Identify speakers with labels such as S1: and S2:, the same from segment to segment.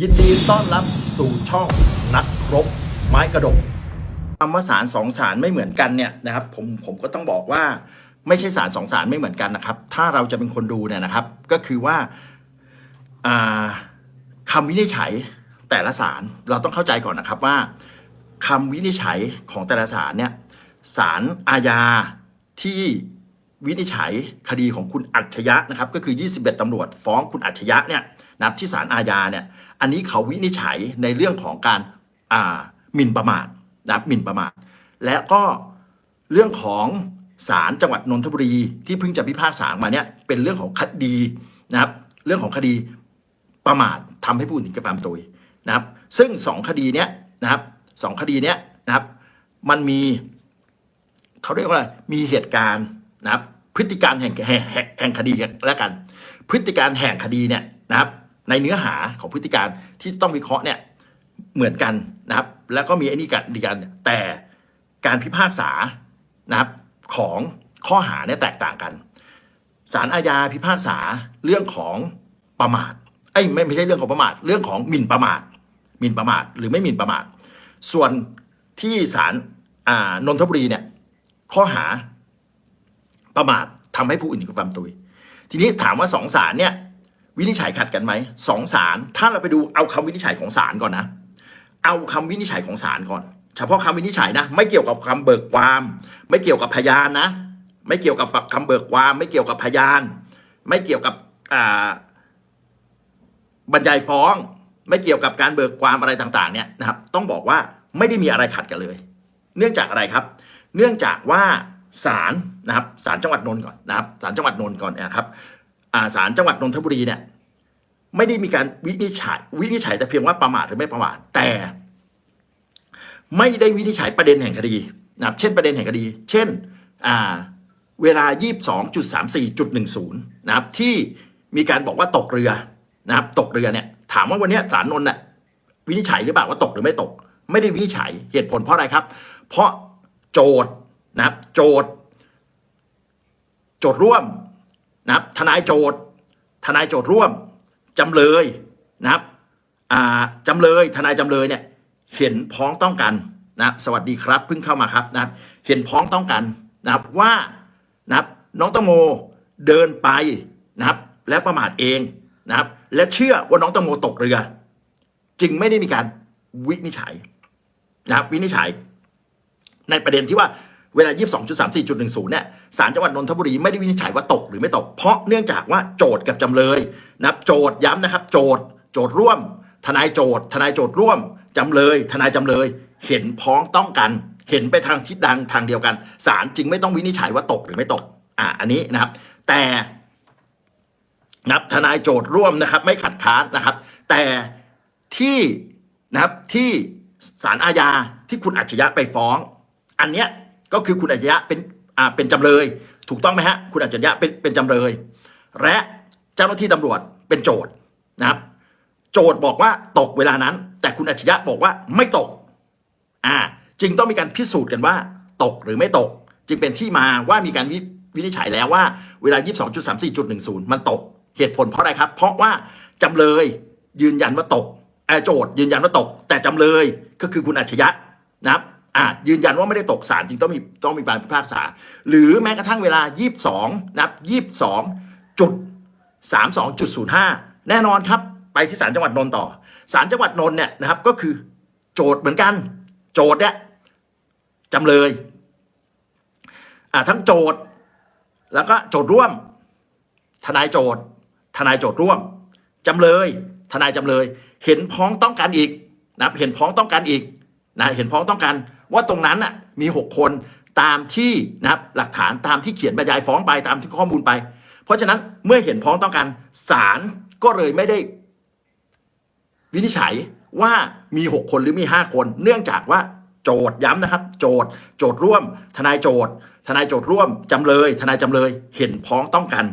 S1: ยินดีต้อนรับสู่ช่องนักรบไม้กระดกคำว่าสารสองสารไม่เหมือนกันเนี่ยนะครับผมผมก็ต้องบอกว่าไม่ใช่สารสองสารไม่เหมือนกันนะครับ ถ้าเราจะเป็นคนดูเนี่ยนะครับ ก็คือว่าอ่าคำวินิจฉัยแต่ละสารเราต้องเข้าใจก่อนนะครับว่าคำวินิจฉัยของแต่ละสารเนี่ยสารอาญาที่วินิจฉัยคดีของคุณอัจฉริยะนะครับ ก็คือ 21ตำรวจฟ้องคุณอัจฉริยะเนี่ย นะครับที่ศาลอาญาเนี่ยอันนี้เขาวินิจฉัยในเรื่องของการอ่าหมิ่นประมาทนะครับหมิ่นประมาท และก็เรื่องของศาลจังหวัดนนทบุรีที่เพิ่งจะพิพากษามาเนี่ยเป็นเรื่องของคดีนะครับเรื่องของคดีประมาททำให้ผู้อื่นถึงแก่ความตายนะครับ ซึ่งสองคดีเนี้ยนะครับสองคดีเนี้ยนะครับ มันมีเขาเรียกว่าอะไรมีเหตุการณ์นะครับ พฤติการแห่งแห่งแห่งแห่งคดีกันแล้วกัน พฤติการแห่งคดีเนี่ยนะครับ ในเนื้อหาของพฤติการที่ต้องวิเคราะห์เนี่ยเหมือนกันนะครับ แล้วก็มีไอ้นี่กันดีกัน แต่การพิพากษานะครับของข้อหาเนี่ยแตกต่างกันศาลอาญาพิพากษาเรื่องของประมาทไอ้ไม่ไม่ใช่เรื่องของประมาทเรื่องของหมิ่นประมาทหมิ่นประมาทหรือไม่หมิ่นประมาทส่วนที่ศาลอ่านนทบุรีเนี่ยข้อหาประมาททำให้ผู้อื่นถึงแก่ความตายทีนี้ถามว่าสองศาลเนี่ย วินิจฉัยขัดกันไหมสองศาลถ้าเราไปดูเอาคำวินิจฉัยของศาลก่อนนะ เอาคำวินิจฉัยของศาลก่อน เฉพาะคำวินิจฉัยนะ ไม่เกี่ยวกับคำเบิกความ ไม่เกี่ยวกับพยานนะ ไม่เกี่ยวกับคำเบิกความ ไม่เกี่ยวกับพยาน ไม่เกี่ยวกับบรรยายฟ้อง ไม่เกี่ยวกับการเบิกความอะไรต่างๆเนี่ยนะครับ ต้องบอกว่าไม่ได้มีอะไรขัดกันเลย เนื่องจากอะไรครับ เนื่องจากว่าศาลนะครับศาลจังหวัดนนท์ก่อนนะครับศาลจังหวัดนนท์ก่อนนะครับาศาลจังหวัดนนทบุรีเนี่ยไม่ได้มีการวินิจฉัยวินิจฉัยแต่เพียงว่าประมาทหรือไม่ประมาทแต่ ไม่ได้วินิจฉัยประเด็นแห่งคดีนะครับเช่นประเด็นแห่งคดี เช่นอ่าเวลา 22.34.10 นะครับที่มีการบอกว่าตกเรือนะครับตกเรือเนี่ยถามว่าวันนี้ยศาลนนท์น่ะวินิจฉัยหรือเปล่าว่าตกหรือไม่ตก ไม่ได้วินิจฉัยเหตุผลเพราะอะไรครับ เพราะโจทย์นะครับโจทย์ โจทย์ร่วม นะครับทนายโจทย์ทนายโจทย์ร่วมจำเลยนะครับจำเลยทนายจำเลยเนี่ยเห็นพ้องต้องกันนะสวัสดีครับเพิ่งเข้ามาครับนะเห็นพ้องต้องกันนะครับว่านะครับน้องตังโมเดินไปนะครับ และประมาทเองนะครับ และเชื่อว่าน้องตังโมตกเรือ จึงไม่ได้มีการวินิจฉัยนะครับวินิจฉัย ในประเด็นที่ว่าเวลา 22.34.10เนี่ย ศาลจังหวัดนนทบุรีไม่ได้วินิจฉัยว่าตกหรือไม่ตก เพราะเนื่องจากว่าโจทย์กับจำเลยนะครับโจทย์ย้ำนะครับ โจทย์โจทย์ร่วม ทนายโจทย์ ทนายโจทย์ร่วมจำเลย ทนายจำเลย เห็นพ้องต้องกัน เห็นไปทางทิศทางทางเดียวกันศาลจึงไม่ต้องวินิจฉัยว่าตกหรือไม่ตก อ่าอันนี้นะครับ แต่นับทนายโจทย์ร่วมนะครับ ไม่ขัดค้านนะครับ แต่ที่นะครับที่ศาลอาญาที่คุณอัจฉริยะไปฟ้อง อันเนี้ยก็คือคุณอัจฉริยะเป็น เป็นจำเลย ถูกต้องไหมฮะ คุณอัจฉริยะเป็นเป็นจำเลย และเจ้าหน้าที่ตำรวจเป็นโจทย์นะครับ โจทย์บอกว่าตกเวลานั้น แต่คุณอัจฉริยะบอกว่าไม่ตก อ่า จึงต้องมีการพิสูจน์กันว่า ตกหรือไม่ตก จึงเป็นที่มาว่ามีการวิวินิจฉัยแล้วว่าเวลา 22.34.10 มันตก เหตุผลเพราะอะไรครับ เพราะว่าจำเลยยืนยันว่าตกโจทย์ยืนยันว่าตก แต่จำเลยก็คือคุณอัจฉริยะนะครับ อ่ายืนยันว่าไม่ได้ตกศาลจึงต้องมีต้องมีการพิพากษา หรือแม้กระทั่งเวลา 22นะครับ22จุด32.05 แน่นอนครับ ไปที่ศาลจังหวัดนนท์ต่อศาลจังหวัดนนท์เนี่ยนะครับก็คือโจทย์เหมือนกัน โจทย์เนี่ยจำเลยอ่าทั้งโจทย์แล้วก็โจทย์ร่วม ทนายโจทย์ทนายโจทย์ร่วมจำเลย ทนายจำเลย เห็นพ้องต้องกันอีกนับเห็นพ้องต้องกันอีกนะเห็นพ้องต้องกัน ว่าตรงนั้นน่ะมีหกคนตามที่นะครับหลักฐานตามที่เขียนบรรยายฟ้องไปตามที่ข้อมูลไป เพราะฉะนั้นเมื่อเห็นพ้องต้องกันศาลก็เลยไม่ได้ วินิจฉัยว่ามีหกคนหรือมีห้าคน เนื่องจากว่าโจทย์ย้ำนะครับ โจทย์โจทย์ร่วม ทนายโจทย์ทนายโจทย์ร่วมจำเลย ทนายจำเลย เห็นพ้องต้องกัน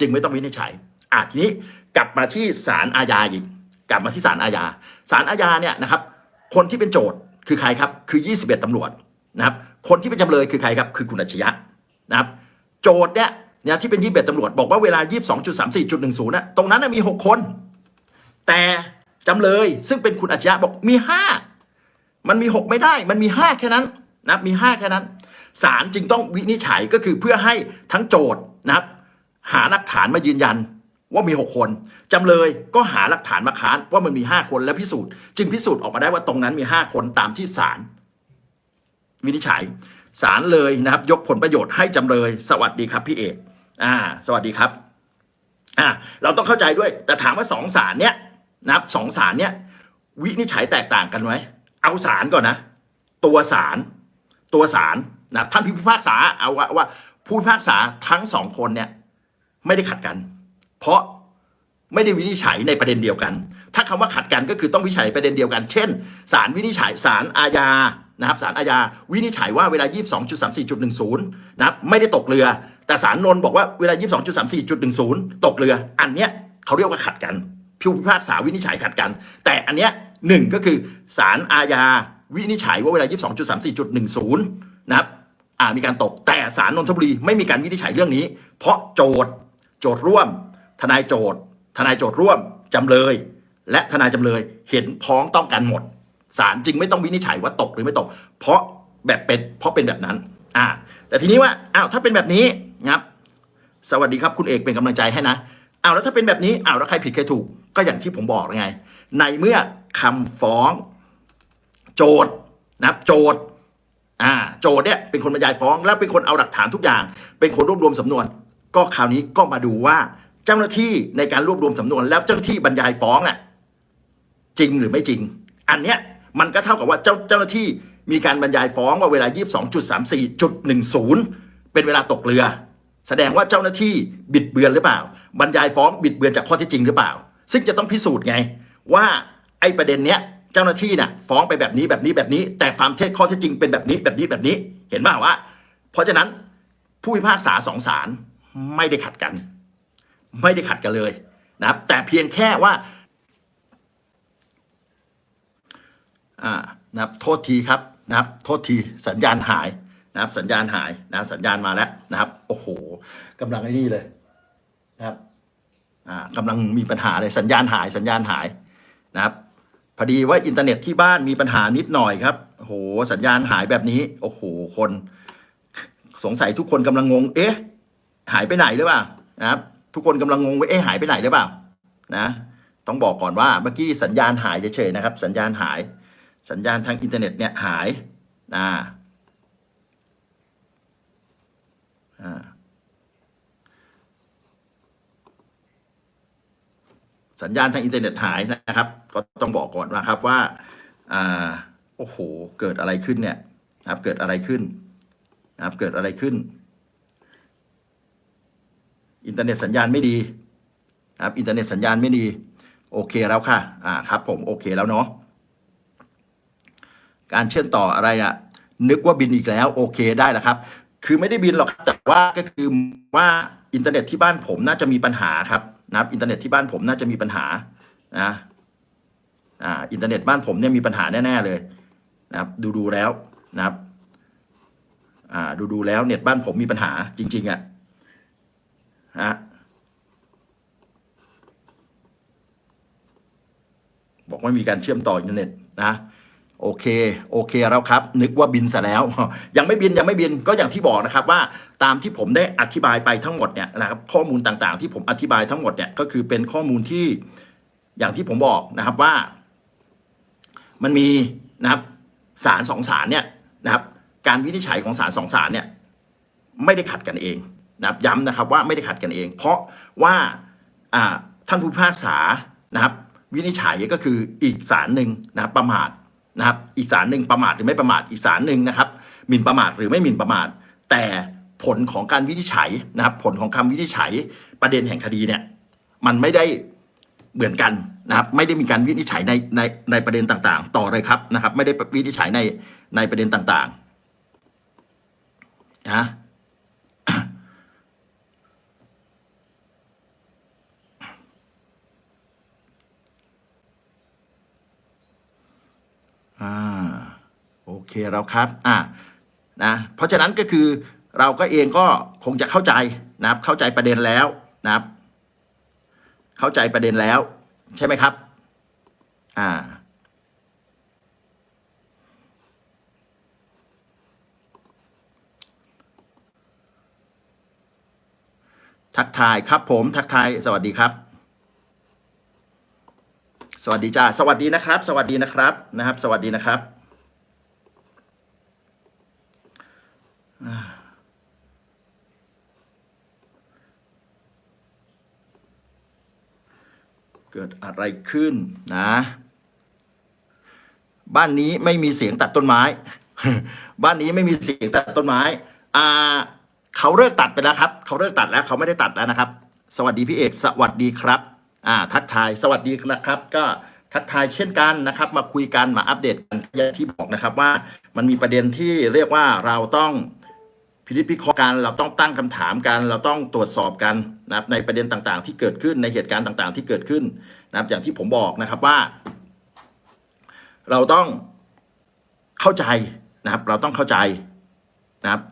S1: จึงไม่ต้องวินิจฉัยอะทีนี้กลับมาที่ศาลอาญาอีกกลับมาที่ศาลอาญาศาลอาญาเนี่ยนะครับ คนที่เป็นโจทย์ คือใครครับคือ 21ตำรวจนะครับคนที่เป็นจำเลยคือใครครับคือคุณอัจฉริยะนะครับโจทย์เนี่ยเนี่ยที่เป็น 21ตำรวจบอกว่าเวลา 22.34.10นะตรงนั้นนะมี 6 คน แต่จำเลยซึ่งเป็นคุณอัจฉริยะบอกมีห้ามันมีหกไม่ได้ มันมีห้าแค่นั้นนะมีห้าแค่นั้นศาลจึงต้องวินิจฉัยก็คือเพื่อให้ทั้งโจทย์นะครับหาหลักฐานมายืนยัน ว่ามีหกคนจำเลยก็หาหลักฐานมาค้านว่ามันมีห้าคนและพิสูจน์จึงพิสูจน์ออกมาได้ว่าตรงนั้นมีห้าคนตามที่ศาลวินิจฉัยศาลเลยนะครับ ยกผลประโยชน์ให้จำเลย สวัสดีครับพี่เอกอ่า สวัสดีครับอ่าเราต้องเข้าใจด้วย แต่ถามว่าสองศาลเนี้ยนะครับสองศาลเนี้ยวินิจฉัยแตกต่างกันไหมเอาศาลก่อนนะ ตัวศาลตัวศาลนะท่านพิพากษาเอาว่าว่าผู้พิพากษาทั้งสองคนเนี่ย ไม่ได้ขัดกัน เพราะไม่ได้วินิจฉัยในประเด็นเดียวกัน ถ้าคำว่าขัดกันก็คือต้องวินิจฉัยประเด็นเดียวกัน เช่น ศาลวินิจฉัยศาลอาญา นะครับศาลอาญา วินิจฉัยว่าเวลา 22.34.10 นะครับ ไม่ได้ตกเรือ แต่ศาลนนท์บอกว่าเวลา 22.34.10 ตกเรือ อันเนี้ยเขาเรียกว่าขัดกันผู้พิพากษาวินิจฉัยขัดกัน แต่อันเนี้ยหนึ่งก็คือศาลอาญา วินิจฉัยว่าเวลา 22.34.10 นะครับอ่ามีการตก แต่ศาลนนทบุรีไม่มีการวินิจฉัยเรื่องนี้ เพราะโจทย์โจทย์ร่วม ทนายโจทย์ทนายโจทย์ร่วมจำเลย และทนายจำเลยเห็นพ้องต้องกันหมดศาลจึงไม่ต้องวินิจฉัยว่าตกหรือไม่ตก เพราะแบบเป็นเพราะเป็นแบบนั้น อ่า แต่ทีนี้ว่าอ้าวถ้าเป็นแบบนี้นะครับ สวัสดีครับคุณเอกเป็นกำลังใจให้นะอ้าวแล้วถ้าเป็นแบบนี้อ้าวแล้วใครผิดใครถูก ก็อย่างที่ผมบอกไง ในเมื่อคำฟ้อง โจทย์นะครับ โจทย์อ่า โจทย์เนี่ยเป็นคนบรรยายฟ้อง แล้วเป็นคนเอาหลักฐานทุกอย่าง เป็นคนรวบรวมสำนวน ก็คราวนี้ก็มาดูว่า เจ้าหน้าที่ในการรวบรวมสำนวน แล้วเจ้าหน้าที่บรรยายฟ้องน่ะจริงหรือไม่จริง อันเนี้ยมันก็เท่ากับว่าเจ้าเจ้าหน้าที่มีการบรรยายฟ้องว่าเวลา 22.34.10 เป็นเวลาตกเรือ แสดงว่าเจ้าหน้าที่บิดเบือนหรือเปล่า บรรยายฟ้องบิดเบือนจากข้อเท็จจริงหรือเปล่า ซึ่งจะต้องพิสูจน์ไง ว่าไอ้ประเด็นเนี้ยเจ้าหน้าที่น่ะฟ้องไปแบบนี้แบบนี้แบบนี้ แต่ความเท็จข้อเท็จจริงเป็นแบบนี้แบบนี้แบบนี้ เห็นป่าวว่า เพราะฉะนั้นผู้พิพากษาสองศาลไม่ได้ขัดกัน ไม่ได้ขัดกันเลยนะครับ แต่เพียงแค่ว่าอ่านะครับโทษทีครับนะครับ โทษทีสัญญาณหายนะครับ สัญญาณหายนะสัญญาณมาแล้วนะครับ โอ้โหกำลังไอ้นี่เลยนะครับอ่ากำลังมีปัญหาเลยสัญญาณหายสัญญาณหายนะครับพอดีว่าอินเทอร์เน็ตที่บ้านมีปัญหานิดหน่อยครับโอ้โหสัญญาณหายแบบนี้ โอ้โหคน สงสัยทุกคนกำลังงง เอ๊ะ หายไปไหนหรือเปล่านะครับ ทุกคนกำลังงงว่าเอ๊ะหายไปไหนหรือเปล่านะต้องบอกก่อนว่าเมื่อกี้สัญญาณหายเฉยๆนะครับ สัญญาณหาย สัญญาณทางอินเทอร์เน็ตเนี่ยหายอ่าอ่าสัญญาณทางอินเทอร์เน็ตหายนะครับ ก็ต้องบอกก่อนนะครับว่าอ่าโอ้โห เกิดอะไรขึ้นเนี่ยนะครับ เกิดอะไรขึ้นนะครับ เกิดอะไรขึ้น อินเทอร์เน็ตสัญญาณไม่ดีครับอินเทอร์เน็ตสัญญาณไม่ดี โอเคแล้วค่ะอ่าครับผมโอเคแล้วเนาะการเชื่อมต่ออะไรอะนึกว่าบินอีกแล้ว โอเคได้แล้วครับ คือไม่ได้บินหรอกแต่ว่าก็คือว่าอินเทอร์เน็ตที่บ้านผมน่าจะมีปัญหาครับนะครับ อินเทอร์เน็ตที่บ้านผมน่าจะมีปัญหานะอ่าอินเทอร์เน็ตบ้านผมเนี่ยมีปัญหาแน่ๆเลยนะครับ ดูดูๆแล้วนะครับ อ่า ดูดูๆแล้วเน็ตบ้านผมมีปัญหาจริง ๆอะ่ะ ฮะบอกว่ามีการเชื่อมต่ออินเทอร์เน็ตนะโอเค โอเคแล้วครับ นึกว่าบินซะแล้ว ยังไม่บินยังไม่บินก็อย่างที่บอกนะครับว่าตามที่ผมได้อธิบายไปทั้งหมดเนี่ยนะครับข้อมูลต่างๆ ที่ผมอธิบายทั้งหมดเนี่ยก็คือเป็นข้อมูลที่อย่างที่ผมบอกนะครับว่า มันมีนะครับสารสองสารเนี่ยนะครับ การวินิจฉัยของสารสองสารเนี่ย ไม่ได้ขัดกันเอง นะครับย้ำนะครับว่าไม่ได้ขัดกันเอง เพราะว่าท่านผู้พิพากษานะครับ วินิจฉัยก็คืออีกศาลหนึ่งนะครับประมาทนะครับ อีกศาลหนึ่งประมาทหรือไม่ประมาทอีกศาลหนึ่งนะครับหมิ่นประมาทหรือไม่หมิ่นประมาท แต่ผลของการวินิจฉัยนะครับ ผลของคำวินิจฉัยประเด็นแห่งคดีเนี่ยมันไม่ได้เหมือนกันนะครับ ไม่ได้มีการวินิจฉัยในในในประเด็นต่างๆ ต่อเลยครับนะครับ ไม่ได้วินิจฉัยในในประเด็นต่างๆนะ อ่าโอเคแล้วครับอ่านะเพราะฉะนั้นก็คือเราก็เองก็คงจะเข้าใจนะครับเข้าใจประเด็นแล้วนะครับ เข้าใจประเด็นแล้ว ใช่ไหมครับ อ่าทักทายครับผมทักทายสวัสดีครับ สวัสดีจ้าสวัสดีนะครับ สวัสดีนะครับนะครับ สวัสดีนะครับเกิดอะไรขึ้นนะ บ้านนี้ไม่มีเสียงตัดต้นไม้ บ้านนี้ไม่มีเสียงตัดต้นไม้อ่าเขาเลิกตัดไปแล้วครับ เขาเลิกตัดแล้ว เขาไม่ได้ตัดแล้วนะครับ สวัสดีพี่เอก สวัสดีครับ อ่าทักทายสวัสดีนะครับ ก็ทักทายเช่นกันนะครับ มาคุยกันมาอัปเดตกันอย่างที่บอกนะครับว่ามันมีประเด็นที่เรียกว่าเราต้องพินิจพิเคราะห์กันเราต้องตั้งคำถามกันเราต้องตรวจสอบกันนะครับในประเด็นต่างๆ ที่เกิดขึ้นในเหตุการณ์ต่างๆ ที่เกิดขึ้นนะครับ อย่างที่ผมบอกนะครับว่า เราต้องเข้าใจนะครับ เราต้องเข้าใจนะครับ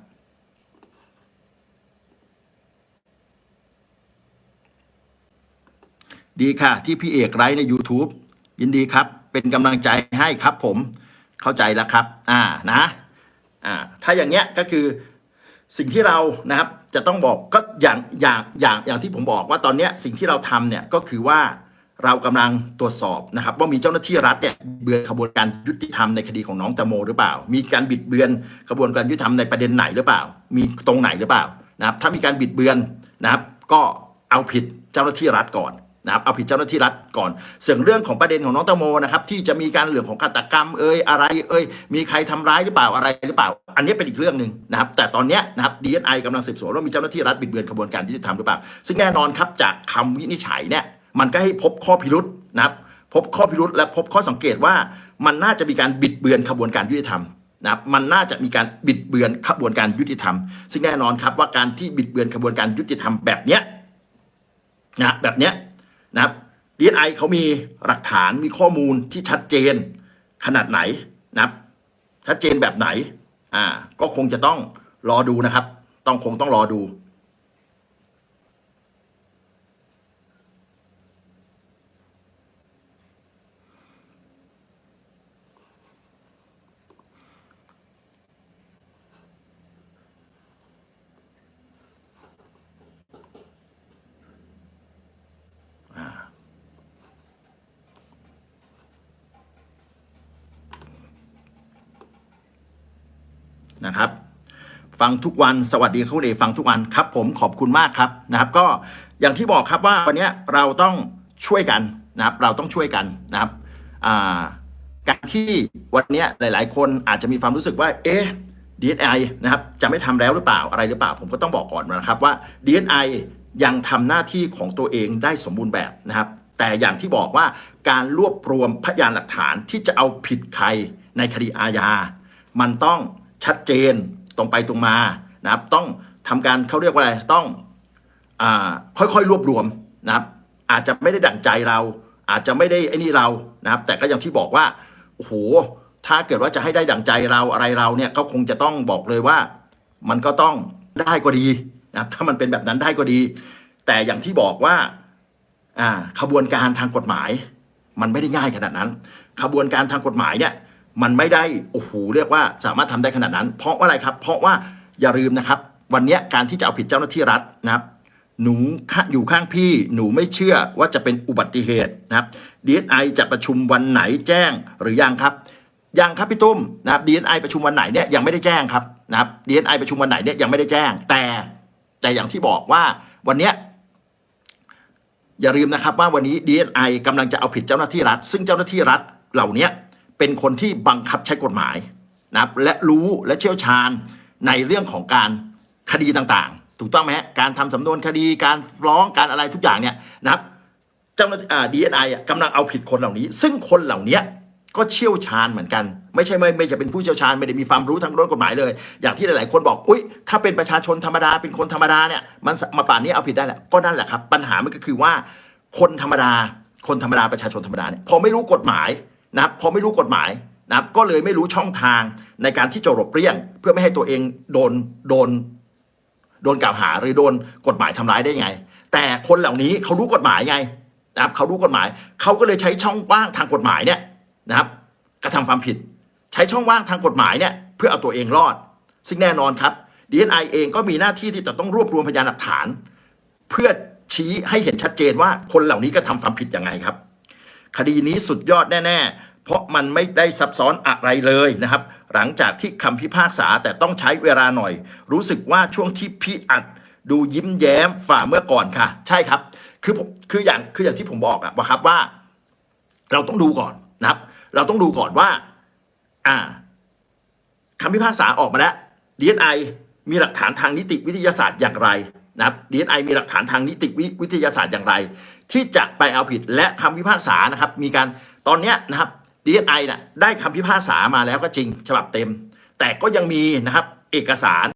S1: ดีค่ะ ที่พี่เอกไลฟ์ใน YouTube ยินดีครับ เป็นกำลังใจให้ครับผมเข้าใจแล้วครับ อ่านะอ่าถ้าอย่างเงี้ยก็คือสิ่งที่เรานะครับจะต้องบอกก็อย่างอย่างอย่างอย่างที่ผมบอกว่าตอนเนี้ยสิ่งที่เราทำเนี่ยก็คือว่าเรากำลังตรวจสอบนะครับ ว่ามีเจ้าหน้าที่รัฐเนี่ยเบือนขบวนการยุติธรรมในคดีของน้องแตงโมหรือเปล่า มีการบิดเบือนกระบวนการยุติธรรมในประเด็นไหนหรือเปล่า มีตรงไหนหรือเปล่านะครับ ถ้ามีการบิดเบือนนะครับ ก็เอาผิดเจ้าหน้าที่รัฐก่อน นะครับเอาผิดเจ้าหน้าที่รัฐก่อนส่วนเรื่องของประเด็นของน้องแตงโมนะครับที่จะมีการเรื่องของฆาตกรรมเอ่ยอะไรเอ่ยมีใครทำร้ายหรือเปล่าอะไรหรือเปล่า อันนี้เป็นอีกเรื่องหนึ่งนะครับแต่ตอนนี้นะครับ DSI กำลังสืบสวนว่ามีเจ้าหน้าที่รัฐบิดเบือนกระบวนการยุติธรรมหรือเปล่า ซึ่งแน่นอนครับจากคำวินิจฉัยเนี่ยมันก็ให้พบข้อพิรุษนะครับพบข้อพิรุษและพบข้อสังเกตว่ามันน่าจะมีการบิดเบือนขบวนการยุติธรรมนะครับมันน่าจะมีการบิดเบือนขบวนการยุติธรรม ซึ่งแน่นอนครับว่าการที่บิดเบือนขบวนการยุติธรรมแบบเนี้ยนะแบบเนี้ย นะครับ DSI เขามีหลักฐานมีข้อมูลที่ชัดเจนขนาดไหนนะครับ ชัดเจนแบบไหน อ่า ก็คงจะต้องรอดูนะครับ ต้องคงต้องรอดู นะครับ ฟังทุกวันสวัสดีคุณเอฟังทุกวันครับ ผมขอบคุณมากครับนะครับ ก็อย่างที่บอกครับว่าวันนี้เราต้องช่วยกันนะครับ เราต้องช่วยกันนะครับการที่วันนี้ยหลาย ๆ คนอาจจะมีความรู้สึกว่า เอ๊ะ DSI นะครับจะไม่ทำแล้วหรือเปล่าอะไรหรือเปล่า ผมก็ต้องบอกก่อนนะครับว่า DSI ยังทำหน้าที่ของตัวเองได้สมบูรณ์แบบนะครับ แต่อย่างที่บอกว่าการรวบรวมพยานหลักฐานที่จะเอาผิดใครในคดีอาญา มันต้อง ชัดเจนตรงไปตรงมานะครับ ต้องทำการเขาเรียกว่าอะไรต้องอาค่อยๆ รวบรวมนะครับ อาจจะไม่ได้ดั่งใจเรา อาจจะไม่ได้ไอ้นี่เรานะครับ แต่ก็อย่างที่บอกว่าโอ้โหถ้าเกิดว่าจะให้ได้ดั่งใจเราอะไรเราเนี่ยก็คงจะต้องบอกเลยว่า มันก็ต้องได้ก็ดีนะครับถ้ามันเป็นแบบนั้นได้ก็ดี แต่อย่างที่บอกว่าอ่าขบวนการทางกฎหมาย มันไม่ได้ง่ายขนาดนั้น ขบวนการทางกฎหมายเนี่ย มันไม่ได้โอ้โหเรียกว่าสามารถทำได้ขนาดนั้น เพราะว่าอะไรครับ เพราะว่าอย่าลืมนะครับ วันนี้การที่จะเอาผิดเจ้าหน้าที่รัฐนะครับ หนูอยู่ข้างพี่หนูไม่เชื่อว่าจะเป็นอุบัติเหตุนะครับ DSI จะประชุมวันไหนแจ้งหรือยังครับยังครับพี่ตุ้มนะครับ DSI ประชุมวันไหนเนี่ยยังไม่ได้แจ้งครับนะครับ DSI ประชุมวันไหนเนี่ยยังไม่ได้แจ้ง แต่แต่อย่างที่บอกว่าวันเนี้ยอย่าลืมนะครับว่าวันนี้ DSI กำลังจะเอาผิดเจ้าหน้าที่รัฐ ซึ่งเจ้าหน้าที่รัฐเหล่านี้ เป็นคนที่บังคับใช้กฎหมายนะครับและรู้และเชี่ยวชาญในเรื่องของการคดีต่างๆ ถูกต้องไหมการทำสำนวนคดีการฟ้องการอะไรทุกอย่างเนี่ยนะครับเจ้าหน้าที่ดีเอสไอกำลังเอาผิดคนเหล่านี้ ซึ่งคนเหล่านี้ก็เชี่ยวชาญเหมือนกัน ไม่ใช่ไม่ไม่จะเป็นผู้เชี่ยวชาญไม่ได้มีความรู้ทางด้านกฎหมายเลย อย่างที่หลาย ๆ คนบอกอุ้ยถ้าเป็นประชาชนธรรมดาเป็นคนธรรมดาเนี่ยมันมาป่านนี้เอาผิดได้แหละก็นั่นแหละครับ ปัญหามันก็คือว่าคนธรรมดาคนธรรมดาประชาชนธรรมดาเนี่ยพอไม่รู้กฎหมาย นะครับพอไม่รู้กฎหมายนะครับก็เลยไม่รู้ช่องทางในการที่จะหลบเลี่ยง เพื่อไม่ให้ตัวเองโดนโดนโดนกล่าวหาหรือโดนกฎหมายทำร้ายได้ไง แต่คนเหล่านี้เขารู้กฎหมายไงนะครับเขารู้กฎหมายเขาก็เลยใช้ช่องว่างทางกฎหมายเนี่ยนะครับกระทำความผิด ใช้ช่องว่างทางกฎหมายเนี่ยเพื่อเอาตัวเองรอด ซึ่งแน่นอนครับ DNI เองก็มีหน้าที่ที่จะต้องรวบรวมพยานหลักฐาน เพื่อชี้ให้เห็นชัดเจนว่าคนเหล่านี้กระทำความผิดยังไงครับ คดีนี้สุดยอดแน่ ๆ เพราะมันไม่ได้ซับซ้อนอะไรเลยนะครับ หลังจากที่คำพิพากษาแต่ต้องใช้เวลาหน่อย รู้สึกว่าช่วงที่พี่อัดดูยิ้มแย้มฝ่าเมื่อก่อนค่ะ ใช่ครับ คือผมคืออย่างคืออย่างที่ผมบอกอะว่าครับว่า เราต้องดูก่อนนะครับ เราต้องดูก่อนว่า อ่าคำพิพากษาออกมาแล้ว DNI มีหลักฐานทางนิติวิทยาศาสตร์อย่างไรนะครับ DNI มีหลักฐานทางนิติวิทยาศาสตร์อย่างไร ที่จะไปเอาผิดและคำพิพากษานะครับ มีการตอนเนี้ยนะครับ DNI น่ะได้คำพิพากษามาแล้วก็จริงฉบับเต็ม แต่ก็ยังมีนะครับเอกสาร